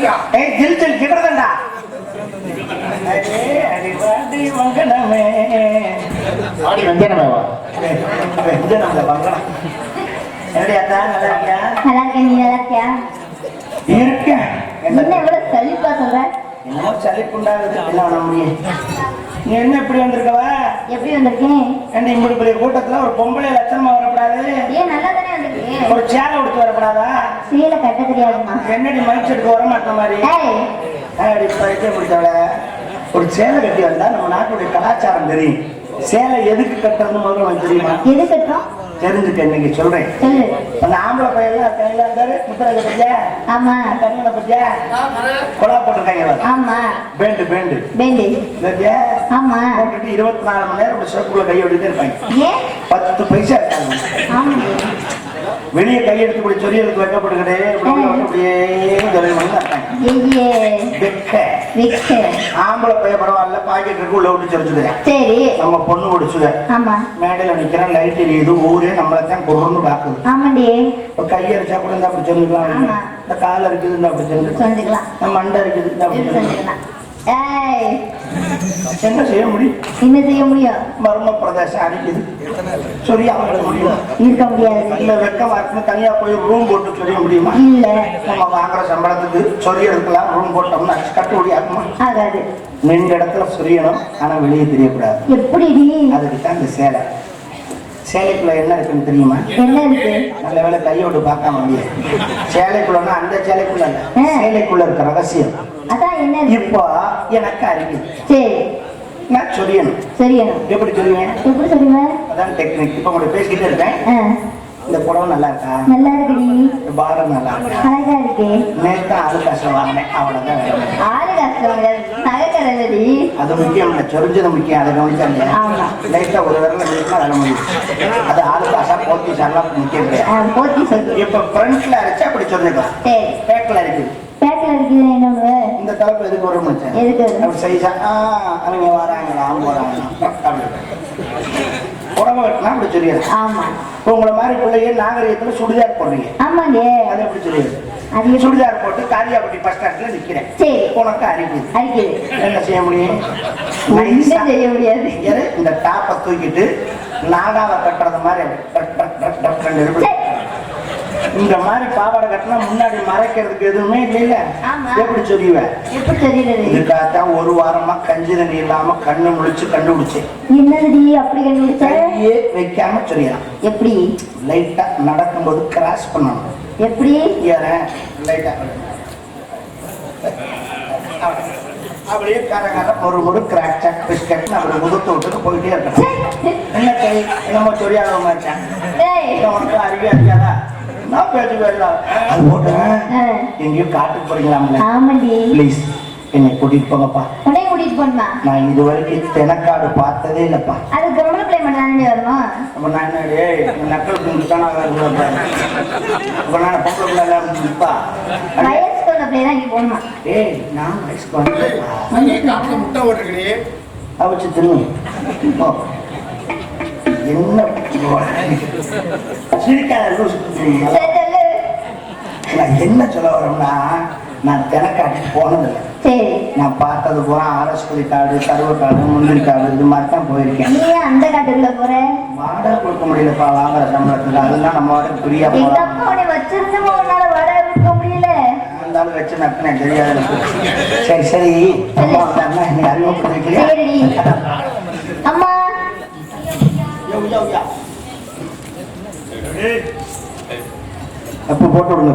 அடியா ஏய் ஜில் ஜில் மங்கனம் என்னடி அத்தா நல்லா இருக்கியா? நல்லா இருக்கேன் நீ நல்லா இருக்கியா? இருக்கேன். என்ன? இவ்வளவு சலிப்பா சொல்ற? என்னமோ சளிப்புண்டாகுது என்ன பண்ண முடியும்? நீ என்ன இப்படி வந்திருக்கவா? எப்படி வந்திருக்கேன்? ஏண்டி இப்படி பெரிய கூட்டத்துல ஒரு பொம்பளை லட்சணமா வரக்கூடாது ஏன் நல்லா தானே வந்திருக்கேன் ஒரு சேலை உடுத்து வரக்கூடாதா? சீலை கட்ட தெரியாதுமா என்னடி மைக் எடுக்க வர மாட்டேன் மாதிரி அப்படி பைத்தியம் ஒரு சேலை கட்டி வந்தா நம்ம நாட்டுடைய கலாச்சாரம் தெரியும். சேலை எதுக்கு கட்டுறதுன்னு முதல்ல உனக்கு தெரியுமா? எது கட்டுறோம் தெரிஞ்சுக்க இன்னைக்கு சொல்றேன். அந்த ஆம்பளை பையன் கையில இருந்தாரு? முத்திரையை பத்தியா? ஆமா. கண்ணில பத்தியா? கொலா போட்டிருக்காங்க. ஆமா. Pant pant. பேண்டி. பத்தியா? ஆமா. போட்டுட்டு இருபத்தி நாலு மணி நேரம் இப்படி சிறப்புல கை ஓடிட்டே இருப்பாங்க. பத்து பைசா இருக்காங்க. வெளியே கை எடுத்து இப்படி சொல்லி எடுத்து வைக்கப்படுகிட்டே இப்படி உள்ள வந்து அப்படியே சொல்லி மணி இருக்காங்க ஐயே. வெக்க. விக்கு. ஆம்பளை பையன் பரவாயில்ல பாக்கெட் இருக்கு உள்ள விட்டு சொல்லிச்சுக்கிறேன் சரி. நம்ம பொண்ணு ஒடிச்சுத ஆமா. மேடையில நிக்கிறேன் லைட் எரியுது ஊரே நம்மளை தான் பொருள்னு பாக்குது ஆமாண்டி. இப்ப கையடிச்சா கூட இருந்தா அப்படி சொல்லிக்கலாம். இந்த கால் இருக்குது இந்த அப்படி சொல்லிக்கலாம் இந்த மண்டை இருக்குது இந்த அப்படி சொல்லிக்கலாம் என்ன செய்ய முடியும் என்ன செய்ய முடியும்? மர்ம பிரதேசம் அடிக்குது சொல்லி அவங்களுக்கு முடியும்? இருக்க முடியாது. இல்ல வெக்கமா இருக்குன்னு தனியா போய் ரூம் போட்டு சொல்ல முடியுமா? இல்ல. நம்ம வாங்குற சம்பளத்துக்கு சொரியறதுக்கெல்லாம் ரூம் போட்டோம்னா கட்டுப்படி ஆகுமா ஆகாது. நின்ற இடத்துல சொரியணும். ஆனா வெளியே தெரியக்கூடாது. எப்படிடி அதுக்கு தான் இந்த சேலை. சேலைக்குள்ள என்ன இருக்குன்னு தெரியுமா? என்ன இருக்கு? நல்ல வேலை கையோடு பார்க்காம முடியும் சேலைக்குள்ளனா அந்த சேலைக்குள்ள இல்ல. சேலைக்குள்ள இருக்க ரகசியம். அதான் என்ன இப்போ எனக்கு அறிவு. சரி. நான் சொரியணும் சரியணும் எப்படி சொல்லுவேன்? எப்படி சொல்லுவேன்? அதான் டெக்னிக் இப்போ உங்களை பேசிக்கிட்டே இருக்கேன். இந்த புடவை நல்லா இருக்கா? நல்லா இருக்குடி. இந்த பாரம் நல்லா இருக்கா? அழகா இருக்கு. நேற்று ஆளு காசு வாங்கினேன் முடியும். ஆளு நகைக்கடலடி அது முக்கியம் சொரிஞ்சது முக்கியம். அதை கவனிச்சா இல்லையா ஆமா. லைட்டாக ஒரு விரல நிறுத்தினா வேலை முடியும். அது ஆளு காசா போத்தி சார்லாம் முக்கியம் கிடையாது. போத்தி சொல்லு இப்போ ஃப்ரண்ட்ல அரைச்சா அப்படி சொல்லிக்கலாம் சரி. பேக்கில் இருக்குது பேக்கில் இருக்குது என்ன? இந்த தலைப்பு எதுக்கு வரும்? எதுக்கு வரும்? அப்படி சைஸா அவங்க வராங்களா? வராங்களா? அப்படி புடவை வெட்டினா அப்படி சொல்லிடுறேன் ஆமா உங்களை மாதிரி பிள்ளைங்க நாகரிகத்தில் சுடிதார் போடுறீங்க ஆமாண்டி அதை எப்படி சொல்லிடுது அது சுடிதார் போட்டு காரியாபட்டி பஸ் ஸ்டாண்ட்ல நிக்கிறேன் சரி உனக்கு அடிக்குது என்ன செய்ய முடியும் செய்ய முடியாது இந்த டாப்பை தூக்கிட்டு நாடாவை கட்டுறது மாதிரி இந்த மாதிரி பாவாடை கட்டினா முன்னாடி மறைக்கிறதுக்கு எதுவுமே இல்லைல்ல. எப்படி சொல்லுவேன் எப்படி தெரியுது இதுக்காகத்தான் ஒரு வாரமா கஞ்சி தண்ணி இல்லாம கண்ணு முழிச்சு கண்டுபிடிச்சேன். என்னதுடி அப்படி கண்டுபிடிச்ச? வைக்காம சொல்லலாம் எப்படி? லைட்டா நடக்கும்போது கிராஸ் பண்ணணும். எப்படி? ஏறேன் லைட்டா. அப்படியே கர கர ஒரு முடு கிராக் சாக் பிஸ்கட் அப்படி முகத்து விட்டுட்டு போயிட்டே இருக்கணும். என்ன கை என்னமோ ஏய். உனக்கு அறிவே அறியாதா? நான் பேச்சு அது எங்கேயும் காட்டுக்கு போறீங்களாம்ல. ஆமாண்டி. ப்ளீஸ் என்னை கூட்டிட்டு போங்கப்பா. உடனே கூட்டிட்டு போணுமா? நான் இது வரைக்கும் தெனக்காடு பார்த்ததே இல்லப்பா. அது பொம்பளை பிள்ளை வரணும் அப்ப நான் என்ன டேய், இந்த நக்கல் அப்ப. நான் பொம்பளை பிள்ளை எல்லாம் இருப்பா வயசுக்கு வந்த பிள்ளை தான் இங்கே போகணுமா ஏய் நான் முட்டை அவிச்சு திரும்பி. என்ன சிரிக்காத நான் என்ன சொல்ல வரேன்னா நான் தெனக்காட்டுக்கு போனதில்லை. சரி. நான் பார்த்தது பூரா ஆரஸ்பதி காடு கருவ காடு முந்திரி காடு இது மாதிரி தான் போயிருக்கேன். நீ ஏன் அந்த காட்டுக்குள்ள போற? வாடகை கொடுக்க முடியலப்பா வாங்குற சம்பளத்துக்கு. அதெல்லாம் நம்ம வாடகை ஃப்ரீயா எங்க அப்பா உன்னை வச்சிருந்தோம்? உன்னால வர இருக்க முடியல. இருந்தாலும் வச்சு நட்டினேன் தெரியாது எனக்கு. சரி சரி. அம்மா வந்தாங்கன்னா என்னை அறிமுகப்படுத்திக்கிறியா அம்மா. அப்போ போட்டு விடுங்க.